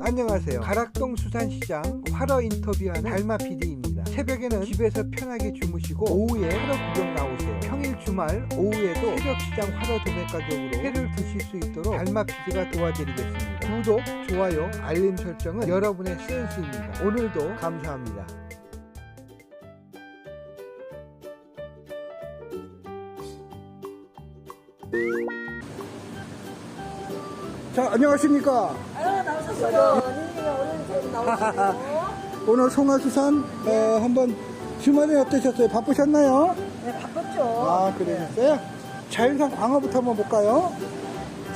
안녕하세요. 가락동 수산시장 활어 인터뷰하는 달마 PD입니다. 새벽에는 집에서 편하게 주무시고 오후에 활어 구경 나오세요. 평일 주말 오후에도 새벽시장 활어 도매 가격으로 회를 드실 수 있도록 달마 PD가 도와드리겠습니다. 구독, 좋아요, 알림 설정은 여러분의 센스입니다. 오늘도 감사합니다. 자, 안녕하십니까. 언니가 오늘 송화수산 어, 한번 주말에 어떠셨어요? 바쁘셨나요? 네 바빴죠. 아 그러셨어요? 자연산 광어부터 한번 볼까요?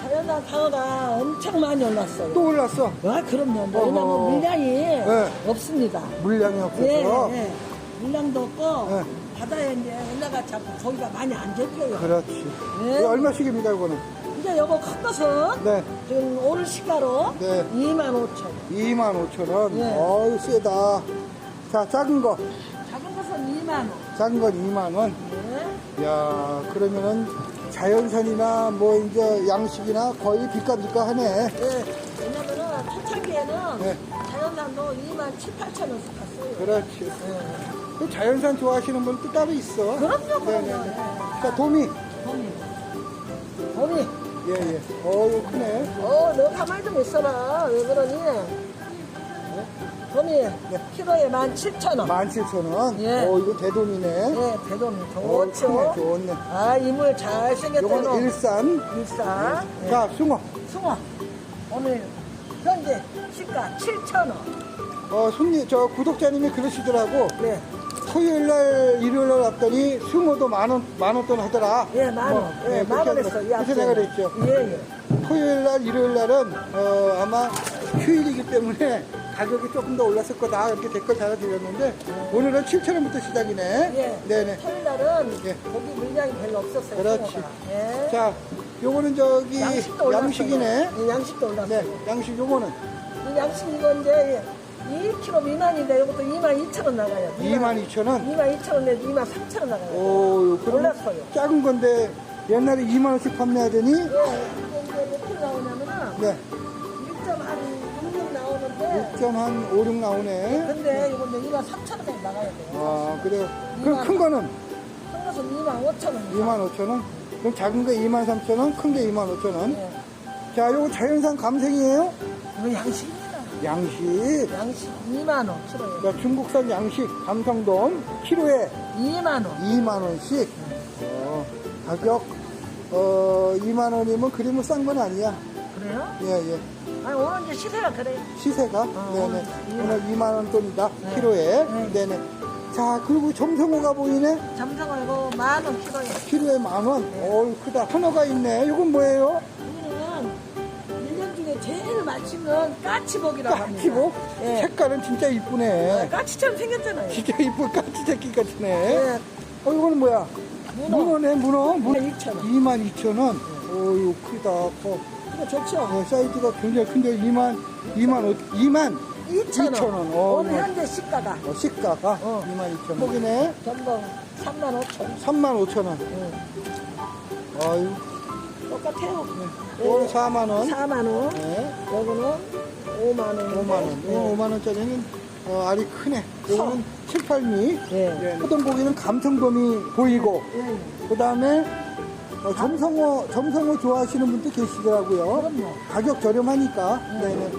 자연산 강어가 엄청 많이 올랐어요. 또 올랐어 아 그럼요. 뭐. 왜냐면 물량이 네. 없습니다. 물량이 없어서 예, 예. 물량도 없고 네. 바다에 이제 올라가지 않고 거기가 많이 안 잡혀요. 그렇지 네. 이거 얼마씩입니다 이거는? 이제 요거 큰 것은 네 지금 오늘 시가로 네. 2만 5천. 25,000원 예. 어우 세다 자 작은 거 작은 것은 2만 원. 작은 건 2만 원 네. 야 그러면은 자연산이나 뭐 이제 양식이나 거의 비값비값 하네 예. 왜냐면은 초창기에는 네. 자연산도 2만 7, 8천 원씩 갔어요. 그렇지 예. 그 자연산 좋아하시는 분 또 따로 있어 그럼요, 그럼요. 네 네 네. 자 도미 범이. 범이. 예 예 어우 크네 어, 너 가만히 좀 있어라. 왜 그러니? 범이. 키로에 17,000원. 17,000원. 예. 오, 이거 대돔이네. 예, 대돔이 어, 좋죠. 크네, 좋네. 아, 이물 잘생겼다. 요거는 일산. 일사. 예. 자, 숭어. 숭어. 오늘 현재 시가 7,000원. 어, 손님, 저 구독자님이 그러시더라고. 네. 토요일 날, 일요일 날 왔더니 숭어도 만 원, 만 원 돈 하더라. 예, 만 원. 뭐, 예, 그렇게 만원 하더라. 했어. 이 그래서. 내가 그랬죠. 예, 예. 토요일 날, 일요일 날은, 어, 아마 휴일이기 때문에 가격이 조금 더 올랐을 거다. 이렇게 댓글 달아드렸는데, 오늘은 7,000원부터 시작이네. 예. 네네. 토요일 날은 예. 거기 물량이 별로 없었어요. 그렇지. 예. 자, 요거는 저기, 양식도 올랐어요. 양식이네. 예, 양식도 올랐어요. 네, 양식 요거는 이 양식 이거 이제 2kg 미만인데 이것도 2만 2천 원 나가요. 22,000원. 2만 2천 원에 2만 3천 원 나가요. 오, 그럼 올랐어요. 작은 건데 옛날에 2만 원씩 판매하더니 예, 이게 이제 몇 킬로 나오냐면은 네, 1.6 나오는데 6.56 나오네. 근데 이건 이제 2만 3천 원에 나가야 돼요. 아, 그래요. 그럼 큰 거는 큰 것은 2만 5천 원. 2만 5천 원. 그럼 작은 거 2만 3천 원, 큰 게 2만 5천 원. 예. 자, 요거 자연산 감생이에요. 이거 양식입니다. 양식. 양식 2만 원 키로에. 자, 중국산 양식 감성돔 키로에 2만 원. 2만 원씩. 어, 가격 어 2만 원이면 그림은 싼 건 아니야. 그래요? 예, 예. 아니 오늘 이제 시세가 그래요. 시세가 네네 이만. 오늘 2만 원 돈이다 네. 키로에 네. 네네 자 그리고 점성어가 보이네 잠상어 이거 만원 키로에. 키로에 만원 어우 크다 한어가 있네 이건 뭐예요 이거는 1년 중에 맛있는 까치복이라고 합니다. 까치복 예. 색깔은 진짜 이쁘네 까치처럼 생겼잖아요. 진짜 이쁜 까치 새끼 같으네 예. 어 이거는 뭐야 문어. 문어네 문어 문어 2,000원. 2만 2천 원 어유 크다 커 이거 좋죠? 어, 사이즈가 굉장히 큰데 2만 2만 5 2만 2,000원. 2,000원. 어, 오늘 뭐. 현재 시가가 어, 시가가 어. 2만 2천 원 고기네 전복 3만 5천 원. 3만 5천 원 응. 아유 똑같아요. 이거는 4만 원. 4만 원. 네. 요거는 5만 원. 5만 원. 이거 5만 원짜리는 어, 알이 크네. 이거는 7, 8미. 예. 호동 고기는 감성돔이 보이고 예. 그 다음에 어, 점성어 점성어 좋아하시는 분도 계시더라고요. 그럼요. 가격 저렴하니까. 네네.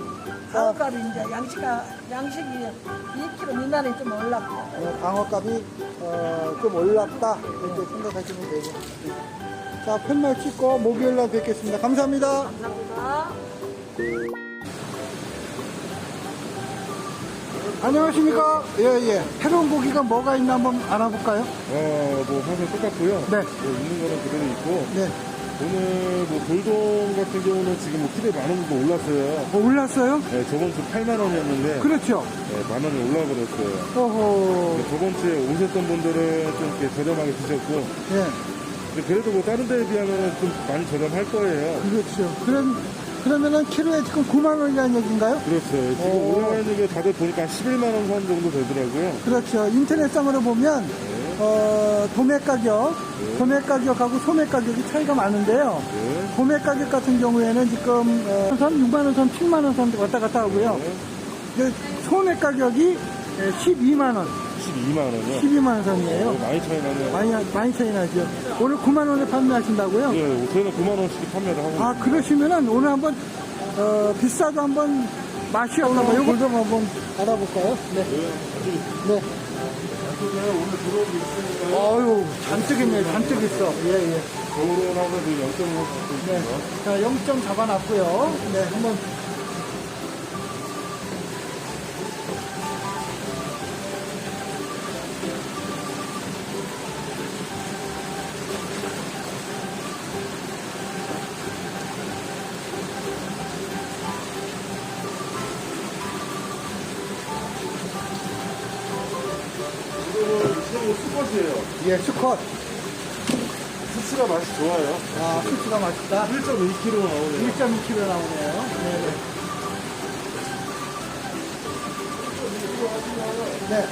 자, 방어값이 이제 양식가 양식이 2kg 미만이 좀 올랐고. 어, 방어값이 어, 좀 올랐다 이렇게 생각하시면 되고. 네. 자, 편말 찍고 목요일 날 뵙겠습니다. 감사합니다. 감사합니다. 안녕하십니까? 예, 예. 새로운 고기가 뭐가 있나 한번 알아볼까요? 어, 뭐 항상 똑같고요. 네. 뭐 있는 거는 그대로 있고 네. 오늘 뭐 돌돔 같은 경우는 지금 뭐 키로에 만원 정도 올랐어요. 어, 올랐어요? 네, 저번 주 8만 원이었는데 그렇죠. 네, 만 원이 올라 버렸어요. 어허. 저번 주에 오셨던 분들은 좀 이렇게 저렴하게 드셨고 예. 근데 그래도 뭐 다른 데에 비하면 좀 많이 저렴할 거예요. 그렇죠. 그럼, 그러면은 키로에 지금 9만 원이라는 얘기인가요? 그렇죠. 지금 오. 올라가 있는 게 다들 보니까 한 11만 원 선 정도 되더라고요. 그렇죠. 인터넷상으로 보면 어, 도매 가격, 도매 가격하고 소매 가격이 차이가 많은데요. 네. 도매 가격 같은 경우에는 지금 어, 선 6만 원 선, 7만 원 선 왔다 갔다 하고요. 네. 이제 소매 가격이 12만 원, 12만 원이요. 12만 원 어, 선이에요. 많이 차이 나네요. 많이 많이 차이 나죠. 오늘 9만 원에 판매하신다고요? 예, 저희는 9만 원씩 판매를 하고 아 그러시면은 오늘 한번 어, 비싸도 한번 맛이 없나봐요. 이거 좀 한번 알아볼까요? 네. 네. 있으니까 어유 잔뜩 있네, 잔뜩 있어. 예, 예. 결혼하고 지금 0.5 갖고 네. 자, 0점 잡아놨고요. 네, 한번. 예, 수컷. 수치가 맛이 좋아요. 아, 수치가 맛있다. 1.2kg 나오네요. 1.2kg 나오네요. 네, 네. 네.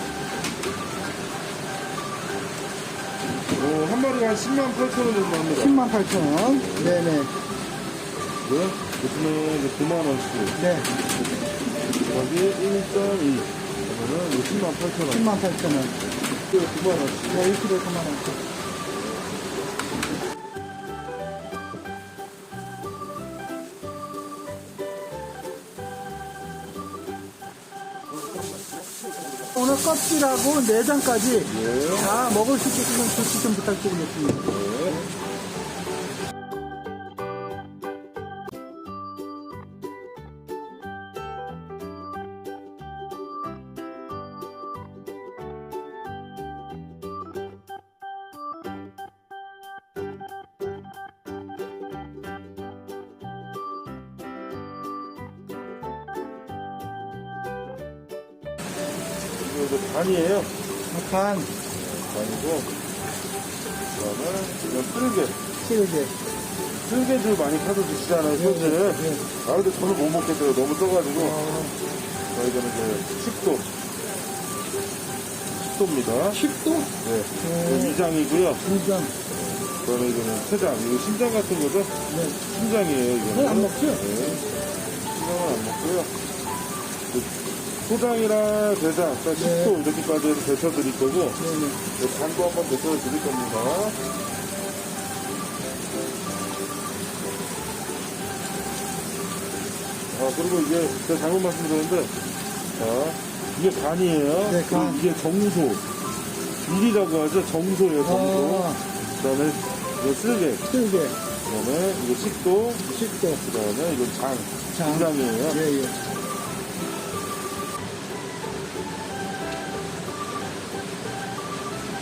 어, 한 마리가 한 10만 8천 원 정도 합니다. 10만 8천 원. 네네. 네. 보시면 이제 9만 원씩. 네. 여기 1.2. 그러면은 이거 10만 8천 원. 10만 8천 원. 또 9만 원씩. 네, 1kg에 9만 원. 오늘 껍질하고 내장까지 예. 다 먹을 수 있게끔 조치 좀 부탁드리겠습니다. 쓸개들 많이 사서 드시잖아요, 현재. 예. 아, 근데 저는 못 먹겠어요. 너무 써가지고. 어, 자, 이거는 이제 식도. 식도입니다. 10도? 네. 네. 위장이고요. 두점 그 다음에 이거는 췌장. 이거 심장 같은 거죠? 네. 심장이에요, 이거는. 그건 안 먹죠? 네. 심장은 안 먹고요. 그 소장이랑 대장, 그러니까 식도 이렇게까지 해서 데쳐드릴 거고, 네네. 네, 간도 한번 데쳐드릴 겁니다. 아, 그리고 이게, 제가 잘못 말씀드렸는데, 자, 이게 간이에요. 네, 간. 그리고 이게 정소. 비리라고 하죠. 정소예요, 정소. 아, 그 다음에, 이거 쓸개. 찌르게. 그 다음에, 이거 식도. 10도. 그 다음에, 이거 장. 장. 장이에요. 예, 예.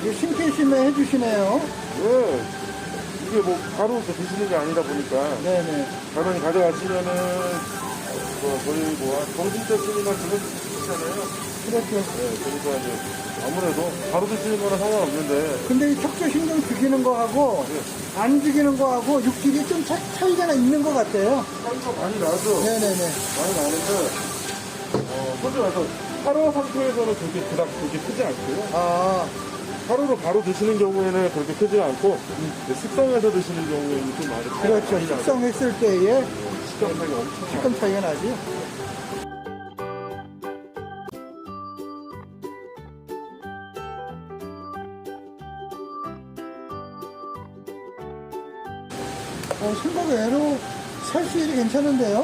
이거 심심심해 해주시네요. 네. 이게 뭐, 바로 이렇게 드시는 게 아니다 보니까, 네네. 가만히 가져가시면은, 뭐, 거의 뭐, 한 점심 때쯤이나 저녁 드시잖아요. 그렇죠. 네, 그러니까 이제, 아무래도 바로 드시는 거는 상관없는데, 근데 이 척추 신경 죽이는 거하고 네. 안 죽이는 거하고 육질이 좀 차, 차이가 있는 것 같아요. 차이가 많이 나죠? 네네네. 많이 나는데, 어, 솔직히 말해서, 활어 상태에서는 그렇게 그닥 그렇게 크지 않고요. 아, 하루로 바로 드시는 경우에는 그렇게 크지 않고, 이제 숙성해서 드시는 경우에는 좀 많이 그렇죠. 숙성했을 때의 식감 차이가 엄청. 식감 차이가 나지. 어, 생각 외로 살수율이 괜찮은데요?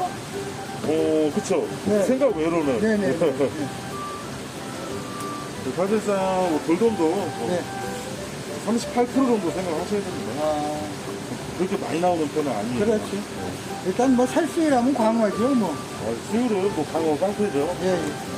어, 그쵸. 네. 생각 외로는. 네네. 사실상 뭐 돌돔도 뭐 네. 38% 정도 생각하셔야 됩니다. 아, 그렇게 많이 나오는 편은 아니에요. 그렇지. 일단 뭐 살수율하면 광어죠, 뭐. 어, 수율은 뭐 강어 깡패죠. 예, 예.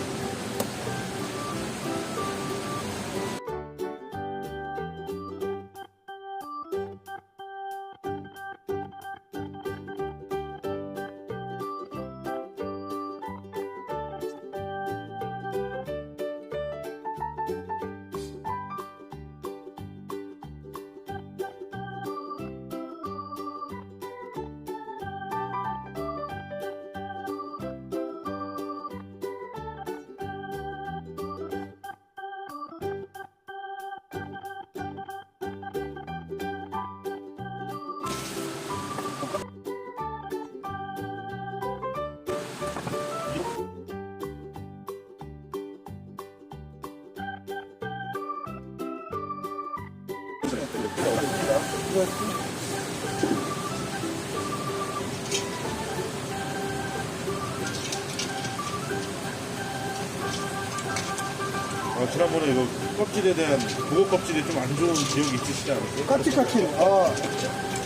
아, 지난번에 이거 껍질에 대한 보고 껍질이 좀 안 좋은 지역이 있으시지 않으세요? 까칠까칠. 아,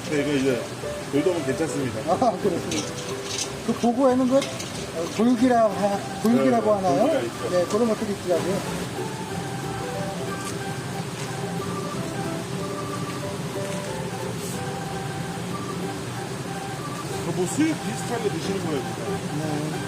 근데 이거 이제 돌돔은 괜찮습니다. 아 그렇습니다. 그 보고에는 그 어, 돌기라, 하- 돌기라고 네, 하나요? 있죠. 네, 그런 것들이 있더라고요. 뭐 수육 비슷하게 드시는 거예요. 네.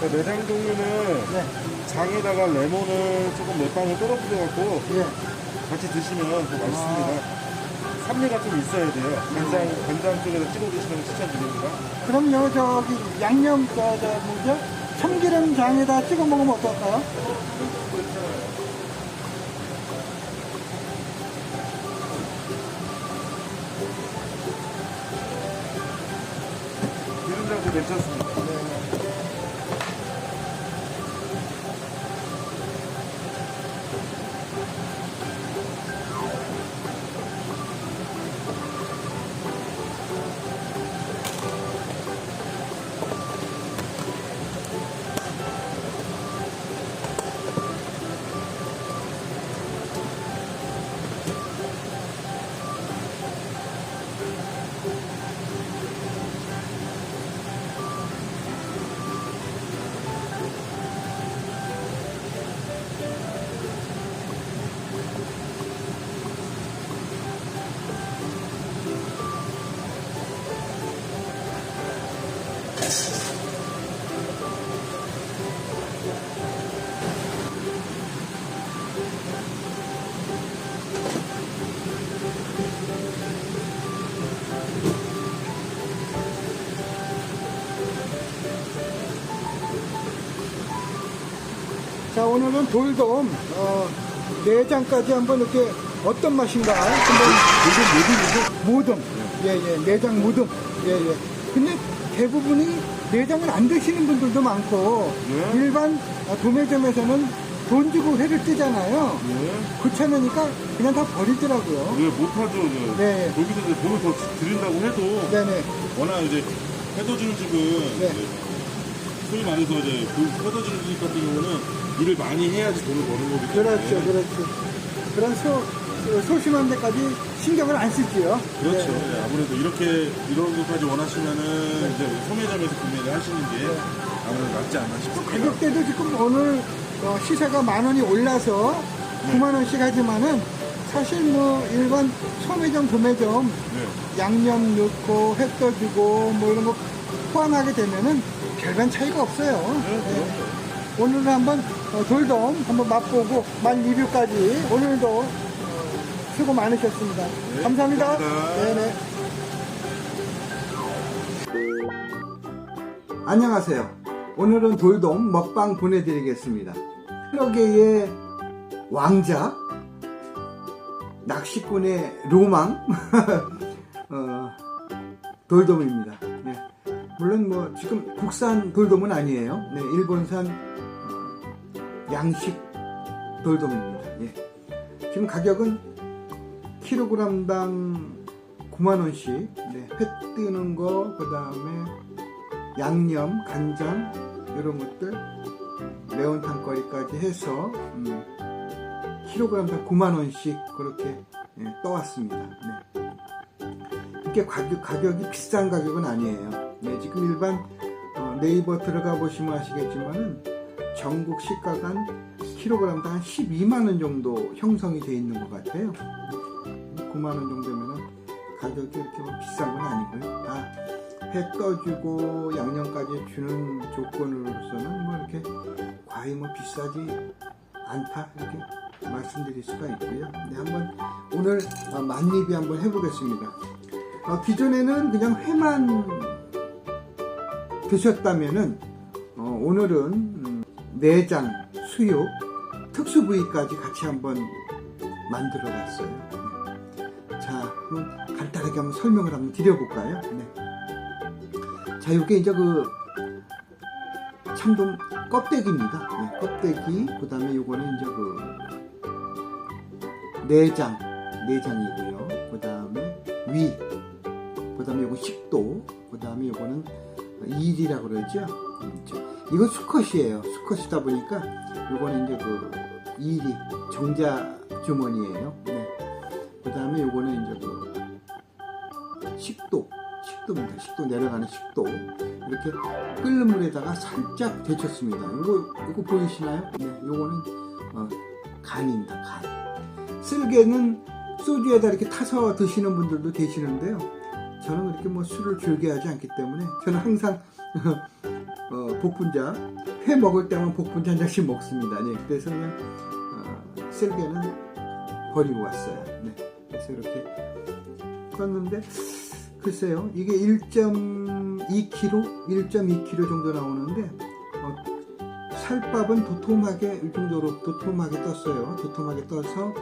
그 내장 종류는 네. 장에다가 레몬을 조금 몇 방울 떨어뜨려갖고 예. 같이 드시면 더 맛있습니다. 산미가 좀 있어야 돼요. 간장, 간장 쪽에다 찍어 드시는 걸 추천드립니다. 그럼요, 저기 양념, 저, 저, 뭐죠? 참기름장에다 찍어 먹으면 어떨까요? 기름장도 괜찮습니다. 오늘은 돌돔, 어, 내장까지 한번 이렇게 어떤 맛인가 한번 모듬, 모듬, 예, 예, 내장 모듬, 예, 예. 근데 대부분이 내장을 안 드시는 분들도 많고, 네. 일반 어, 도매점에서는 돈 주고 회를 뜨잖아요. 예. 귀찮으니까 그냥 다 버리더라고요. 왜 못하죠. 그 네. 거기서 이제 돈을 더 드린다고 해도 네네. 워낙 이제 해둬주는 집은 네. 이제 소위 말해서 이제 그 해둬주는 집 같은 경우는 일을 많이 해야지 돈을 버는 거기 때문에 그렇죠, 그렇죠. 그런 소, 그 소심한 데까지 신경을 안 쓰지요. 그렇죠. 네. 예, 아무래도 이렇게 이런 것까지 원하시면은 이제 소매점에서 구매를 하시는 게 아무래도 낫지 않나 싶습니다. 가격대도 지금 오늘 어, 시세가 만 원이 올라서 네. 9만 원씩 하지만은 사실 뭐 일반 소매점, 도매점 네. 양념 넣고 회 떠주고 뭐 이런 거 포함하게 되면은 별반 차이가 없어요. 네, 네. 오늘은 한번 어, 돌돔 한번 맛보고 만 리뷰까지 오늘도 어, 수고 많으셨습니다. 네, 감사합니다. 감사합니다. 네네. 안녕하세요. 오늘은 돌돔 먹방 보내드리겠습니다. 트럭계의 왕자, 낚시꾼의 로망, 돌돔입니다. 네. 물론 뭐 지금 국산 돌돔은 아니에요. 네, 일본산 어, 양식 돌돔입니다. 예. 지금 가격은 킬로그램당 9만 원씩 네, 회 뜨는 거 그 다음에 양념, 간장 이런 것들 매운탕 거리까지 해서 음, 킬로그램당 9만 원씩 그렇게 예, 떠왔습니다. 네. 이게 가격, 가격이 비싼 가격은 아니에요. 네, 지금 일반 어, 네이버 들어가 보시면 아시겠지만은 전국 시가가 한 킬로그램당 한 12만 원 정도 형성이 돼 있는 것 같아요. 9만 원 정도면은 가격이 이렇게 뭐 비싼 건 아니고요. 다 회 떠주고 양념까지 주는 조건으로서는 뭐 이렇게 과히 뭐 비싸지 않다 이렇게 말씀드릴 수가 있고요. 네, 한번 오늘 어, 만리비 한번 해보겠습니다. 어, 기존에는 그냥 회만 드셨다면은 어, 오늘은 음, 내장, 수육, 특수 부위까지 같이 한번 만들어 봤어요. 네. 자, 간단하게 한번 설명을 한번 드려볼까요? 네. 자, 이게 이제 그 참돔 껍데기입니다. 네, 껍데기, 그 다음에 요거는 이제 그 내장, 내장이고요. 그 다음에 위, 그 다음에 요거 식도, 그 다음에 요거는 일이라고 그러죠. 이거 수컷이에요. 수컷이다 보니까 요거는 이제 그 일이 정자 주머니예요. 네. 그 다음에 요거는 이제 그 식도, 식도입니다. 식도 내려가는 식도. 이렇게 끓는 물에다가 살짝 데쳤습니다. 이거 이거 보이시나요? 네, 요거는 어, 간입니다. 간. 쓸개는 소주에다 이렇게 타서 드시는 분들도 계시는데요. 저는 그렇게 뭐 술을 즐겨 하지 않기 때문에 저는 항상 어, 복분자 회 먹을 때만 복분자 한 잔씩 먹습니다. 네, 그래서 그냥 어, 쓸개는 버리고 왔어요. 네, 그래서 이렇게 껐는데 글쎄요 이게 1.2kg, 1.2kg 정도 나오는데 어, 살밥은 도톰하게 이 정도로 도톰하게 떴어요. 도톰하게 떠서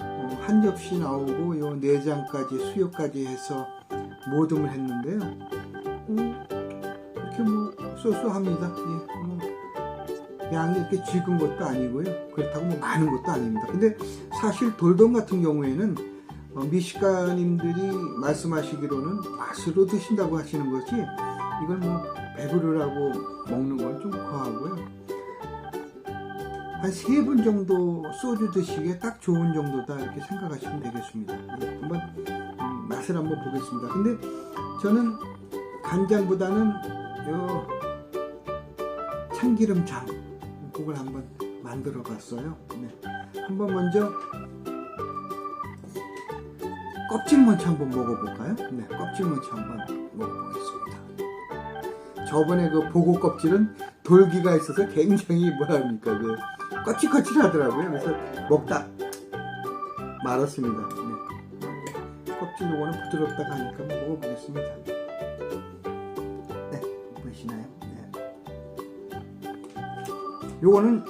어, 한 접시 나오고 요 내장까지 수육까지 해서 모듬을 했는데요. 어, 이렇게 뭐 쏘쏘합니다. 예, 뭐 양이 이렇게 적은 것도 아니고요. 그렇다고 뭐 많은 것도 아닙니다. 근데 사실 돌돔 같은 경우에는 어, 미식가님들이 말씀하시기로는 맛으로 드신다고 하시는 거지 이걸 뭐 배부르라고 먹는 건 좀 과하고요. 한 세 분 정도 소주 드시기에 딱 좋은 정도다 이렇게 생각하시면 되겠습니다. 예, 한번 음, 맛을 한번 보겠습니다. 근데 저는 간장보다는 요 참기름장 그걸 한번 만들어 봤어요. 네. 한번 먼저 껍질 먼저 한번 먹어볼까요? 네, 껍질 먼저 한번 먹어보겠습니다. 저번에 그 보고 껍질은 돌기가 있어서 굉장히 뭐랍니까 그 거칠거칠 하더라고요. 그래서 먹다 말았습니다. 네. 껍질 요거는 부드럽다고 하니까 먹어보겠습니다. 요거는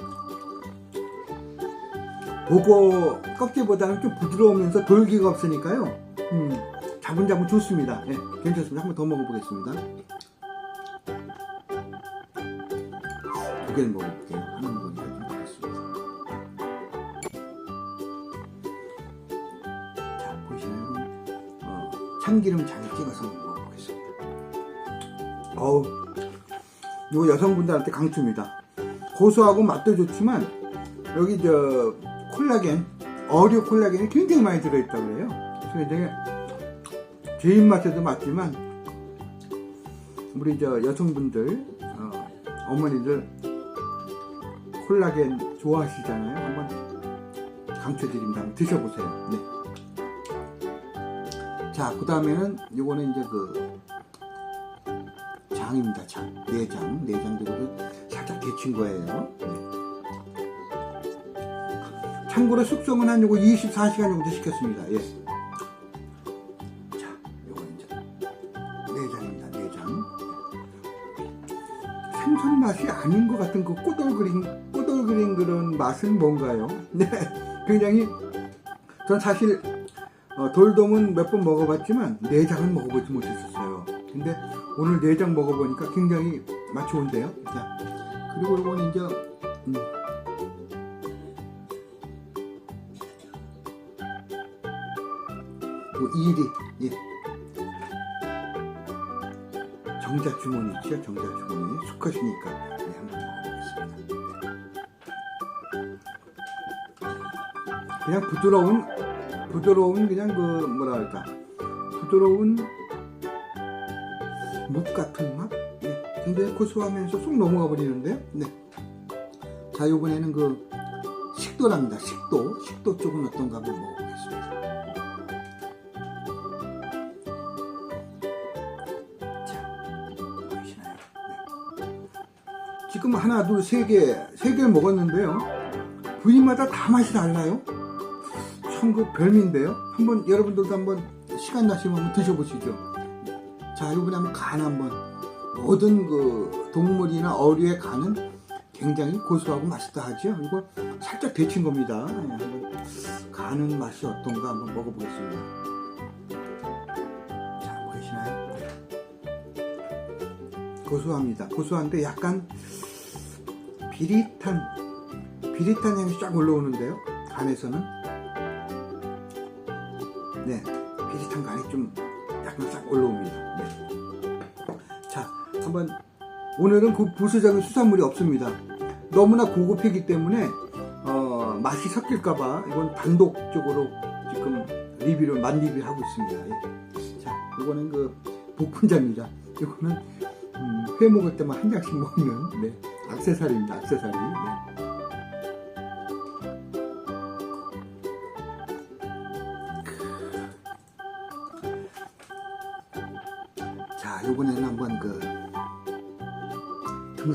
보고 껍질보다는 좀 부드러우면서 돌기가 없으니까요. 음, 자분자분 좋습니다. 예, 괜찮습니다. 한번 더 먹어보겠습니다. 두 개를 먹어볼게요. 하나 먹으니까 좀 그렇습니다. 자, 보이시나요? 어, 참기름 잘 찍어서 먹어보겠습니다. 어우, 이거 여성분들한테 강추입니다. 고소하고 맛도 좋지만 여기 저 콜라겐 어류 콜라겐이 굉장히 많이 들어있다고 그래요. 그래서 굉장히 제 입맛에도 맞지만 우리 저 여성분들 어, 어머니들 콜라겐 좋아하시잖아요. 한번 강추드립니다. 한번 드셔보세요. 네. 자, 그 다음에는 요거는 이제 그 장입니다. 장, 내장, 내장들로 살짝 데친 거예요. 네. 참고로 숙성은 한 요거 24시간 정도 시켰습니다. 예. 자, 요거 이제 내장입니다. 내장. 생선 맛이 아닌 것 같은 그 꼬들그린 꼬들그린 그런 맛은 뭔가요? 네, 굉장히 전 사실 어, 돌돔은 몇 번 먹어봤지만 내장은 먹어보지 못했었어요. 근데 오늘 내장 먹어보니까 굉장히 맛 좋은데요. 자, 그리고 이건 이제 음. 요 이리 예. 정자 주머니 있죠? 정자 주머니 수컷이니까 네, 한번 먹어보겠습니다. 그냥 부드러운 부드러운 그냥 그 뭐랄까 부드러운 묵 같은 맛? 네. 근데 고소하면서 쏙 넘어가 버리는데요. 네. 자 이번에는 그 식도랍니다. 식도 식도 쪽은 어떤가 한번 먹어보겠습니다. 자 보이시나요? 네. 지금 하나 둘 세 개 세 개 먹었는데요. 부위마다 다 맛이 달라요. 참 그 별미인데요. 한번 여러분들도 한번 시간 나시면 한번 드셔보시죠. 자, 이번에 한번 간 한번 모든 그 동물이나 어류의 간은 굉장히 고소하고 맛있다 하죠. 이거 살짝 데친 겁니다. 간은 맛이 어떤가 한번 먹어보겠습니다. 자, 보이시나요? 고소합니다. 고소한데 약간 비릿한 비릿한 향이 쫙 올라오는데요. 간에서는 네, 비릿한 간이 좀 약간 싹 올라옵니다. 네. 자, 한번 오늘은 그 부수적인 수산물이 없습니다. 너무나 고급이기 때문에 어, 맛이 섞일까봐 이건 단독적으로 지금 리뷰를 만 리뷰 하고 있습니다. 예. 자, 이거는 그 복분자입니다. 이거는 음, 회 먹을 때만 한 장씩 먹는 네, 악세사리입니다. 악세사리. 네.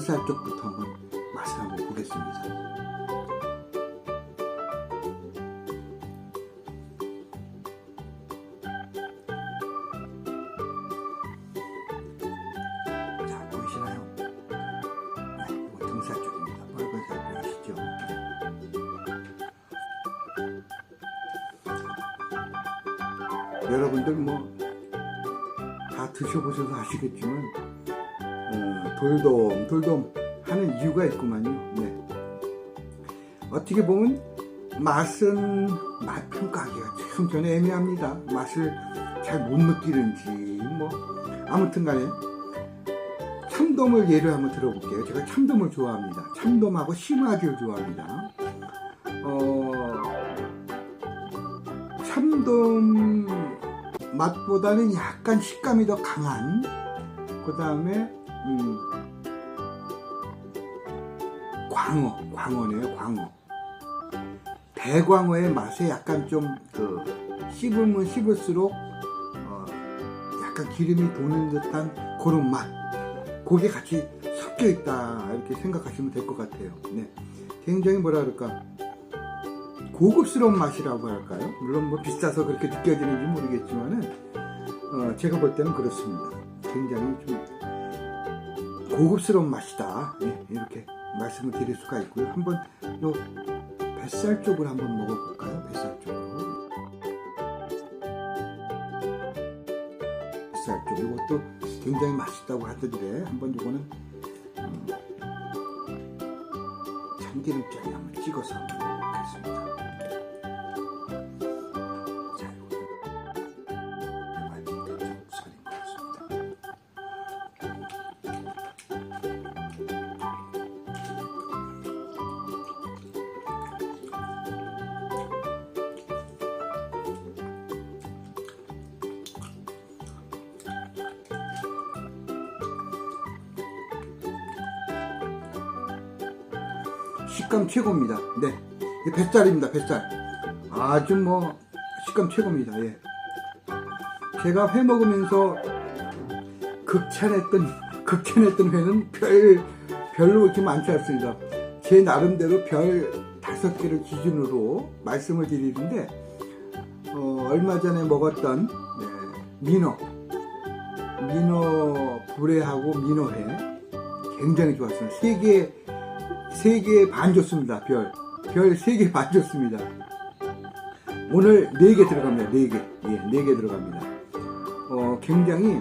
등살 쪽부터 한번 맛을 한번 보겠습니다. 자, 보이시나요? 네, 이거 등살 쪽입니다. 빨간살 보이시죠? 여러분들 뭐 다 드셔보셔서 아시겠지만 어, 돌돔 돌돔 하는 이유가 있구만요. 네. 어떻게 보면 맛은 맛 평가하기가 참 저는 애매합니다. 맛을 잘 못 느끼는지 뭐 아무튼 간에 참돔을 예를 한번 들어볼게요. 제가 참돔을 좋아합니다. 참돔하고 심화기를 좋아합니다. 어, 참돔 맛보다는 약간 식감이 더 강한 그 다음에 음, 광어 광어네요 광어 대광어의 맛에 약간 좀 그 씹으면 씹을수록 어, 약간 기름이 도는 듯한 그런 맛 그게 같이 섞여 있다 이렇게 생각하시면 될 것 같아요 네. 굉장히 뭐라 그럴까 고급스러운 맛이라고 할까요? 물론 뭐 비싸서 그렇게 느껴지는지 모르겠지만은 어, 제가 볼 때는 그렇습니다. 굉장히 좀 고급스러운 맛이다. 예, 이렇게 말씀을 드릴 수가 있고요. 한번 요 뱃살 쪽을 한번 먹어볼까요? 뱃살 쪽으로. 뱃살 쪽 이것도 굉장히 맛있다고 하던데 한번 이거는 음, 참기름장에 한번 찍어서 한번 먹어보겠습니다. 식감 최고입니다. 네. 이 뱃살입니다, 뱃살. 아주 뭐, 식감 최고입니다, 예. 제가 회 먹으면서 극찬했던, 극찬했던 회는 별, 별로 이렇게 많지 않습니다. 제 나름대로 별 다섯 개를 기준으로 말씀을 드리는데, 어, 얼마 전에 먹었던, 네, 민어, 민어 불회하고 민어회 굉장히 좋았습니다. 세 개, 세개반 줬습니다. 별. 별세개반 줬습니다. 오늘 네개 들어갑니다. 네 개. 예, 네개 들어갑니다. 어, 굉장히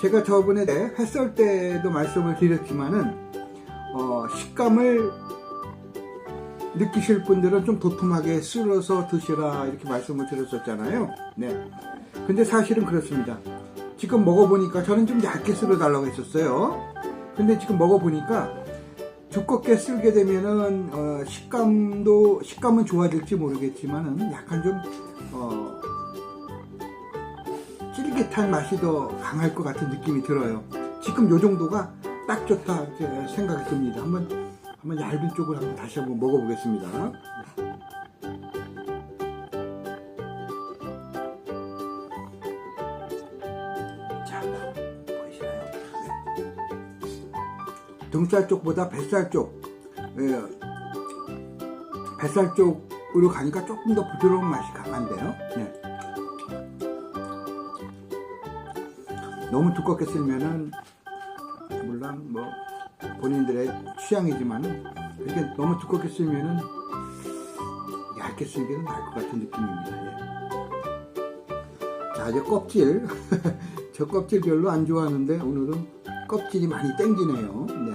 제가 저번에 햇썰 때도 말씀을 드렸지만은 어, 식감을 느끼실 분들은 좀 도톰하게 쓸어서 드시라 이렇게 말씀을 드렸었잖아요. 네. 근데 사실은 그렇습니다. 지금 먹어보니까 저는 좀 얇게 쓸어 달라고 했었어요. 근데 지금 먹어보니까 두껍게 쓸게 되면은 어, 식감도 식감은 좋아질지 모르겠지만은 약간 좀 어, 쫄깃한 맛이 더 강할 것 같은 느낌이 들어요. 지금 요 정도가 딱 좋다 생각이 듭니다. 한번 한번 얇은 쪽을 한번 다시 한번 먹어보겠습니다. 등살 쪽보다 뱃살 쪽, 예, 뱃살 쪽으로 가니까 조금 더 부드러운 맛이 강한데요. 네. 너무 두껍게 쓸면은 물론 뭐 본인들의 취향이지만 이렇게 너무 두껍게 쓸면은 얇게 쓰는 게 나을 것 같은 느낌입니다. 예. 자 이제 껍질 저 껍질 별로 안 좋아하는데 오늘은 껍질이 많이 땡기네요. 네.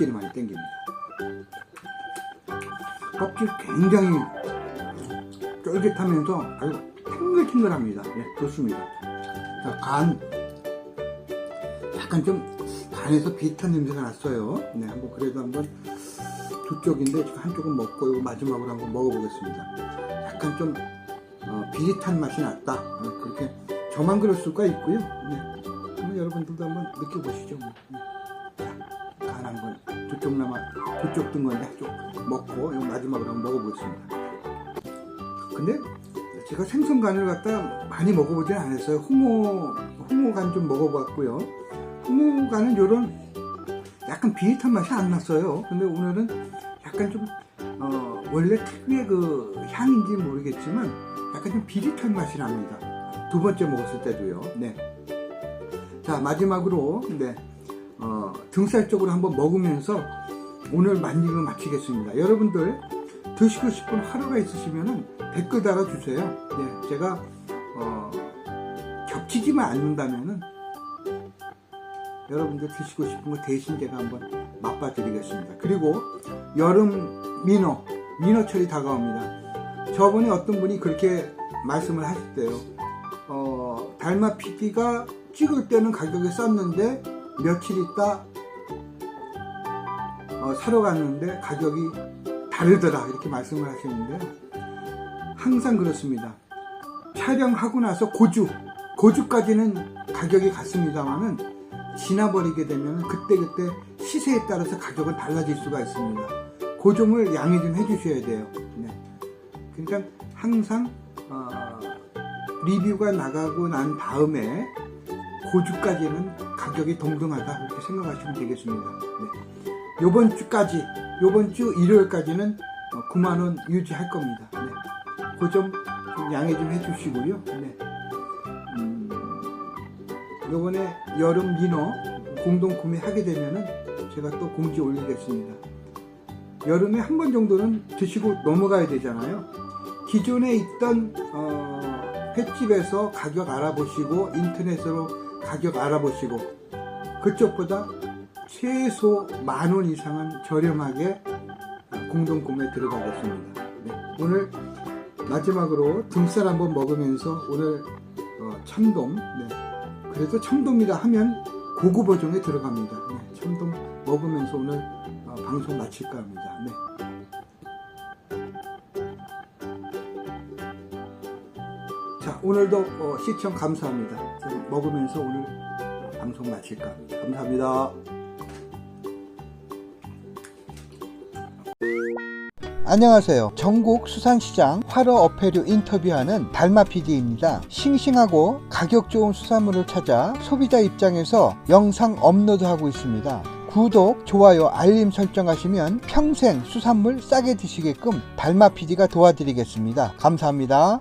껍질이 많이 땡깁니다. 껍질 굉장히 쫄깃하면서 아주 탱글탱글합니다. 예, 좋습니다. 자, 간. 약간 좀 간에서 비슷한 냄새가 났어요. 네, 한번 그래도 한번 두 쪽인데 지금 한쪽은 먹고 이거 마지막으로 한번 먹어보겠습니다. 약간 좀 어, 비릿한 맛이 났다. 어, 그렇게 저만 그럴 수가 있고요. 네. 한번 여러분들도 한번 느껴보시죠. 뭐. 네. 자, 간 두쪽 남아 두쪽 든 건데 한쪽 먹고 이거 마지막으로 한번 먹어보겠습니다. 근데 제가 생선 간을 갖다 많이 먹어보진 않았어요. 홍어 홍어 간 좀 먹어봤고요. 홍어 간은 이런 약간 비릿한 맛이 안 났어요. 근데 오늘은 약간 좀 어, 원래 특유의 그 향인지 모르겠지만 약간 좀 비릿한 맛이 납니다. 두 번째 먹었을 때도요. 네. 자 마지막으로 네. 어, 등살 쪽으로 한번 먹으면서 오늘 만림을 마치겠습니다. 여러분들 드시고 싶은 하루가 있으시면 댓글 달아주세요. 네, 제가 어, 겹치지만 않는다면은 여러분들 드시고 싶은 거 대신 제가 한번 맛봐드리겠습니다. 그리고 여름 민어, 민어철이 다가옵니다. 저번에 어떤 분이 그렇게 말씀을 하셨대요. 어, 달마 PD가 찍을 때는 가격이 쌌는데 며칠 있다 어, 사러 갔는데 가격이 다르더라 이렇게 말씀을 하셨는데요. 항상 그렇습니다. 촬영하고 나서 고주, 고주까지는 가격이 같습니다만은 지나버리게 되면 그때그때 시세에 따라서 가격은 달라질 수가 있습니다. 그 점을 양해 좀 해주셔야 돼요. 네. 그러니까 항상 어, 리뷰가 나가고 난 다음에 고주까지는 가격이 동등하다 그렇게 생각하시면 되겠습니다. 네. 요번 주까지 요번 주 일요일까지는 9만 원 유지할 겁니다. 네. 그점 양해 좀 해주시고요. 네. 음, 요번에 여름 민어 공동 구매하게 되면은 제가 또 공지 올리겠습니다. 여름에 한 번 정도는 드시고 넘어가야 되잖아요. 기존에 있던 어, 횟집에서 가격 알아보시고 인터넷으로 가격 알아보시고 그쪽보다 최소 만 원 이상은 저렴하게 공동 구매 들어가겠습니다. 네, 오늘 마지막으로 등살 한번 먹으면서 오늘 어, 참돔 네, 그래도 참돔이라 하면 고급 버전에 들어갑니다. 네, 참돔 먹으면서 오늘 어, 방송 마칠까 합니다. 네. 자 오늘도 어, 시청 감사합니다. 먹으면서 오늘 방송 마칠까 합니다. 감사합니다. 안녕하세요. 전국 수산시장 활어 어패류 인터뷰하는 달마 PD입니다. 싱싱하고 가격 좋은 수산물을 찾아 소비자 입장에서 영상 업로드하고 있습니다. 구독, 좋아요, 알림 설정하시면 평생 수산물 싸게 드시게끔 달마 PD가 도와드리겠습니다. 감사합니다.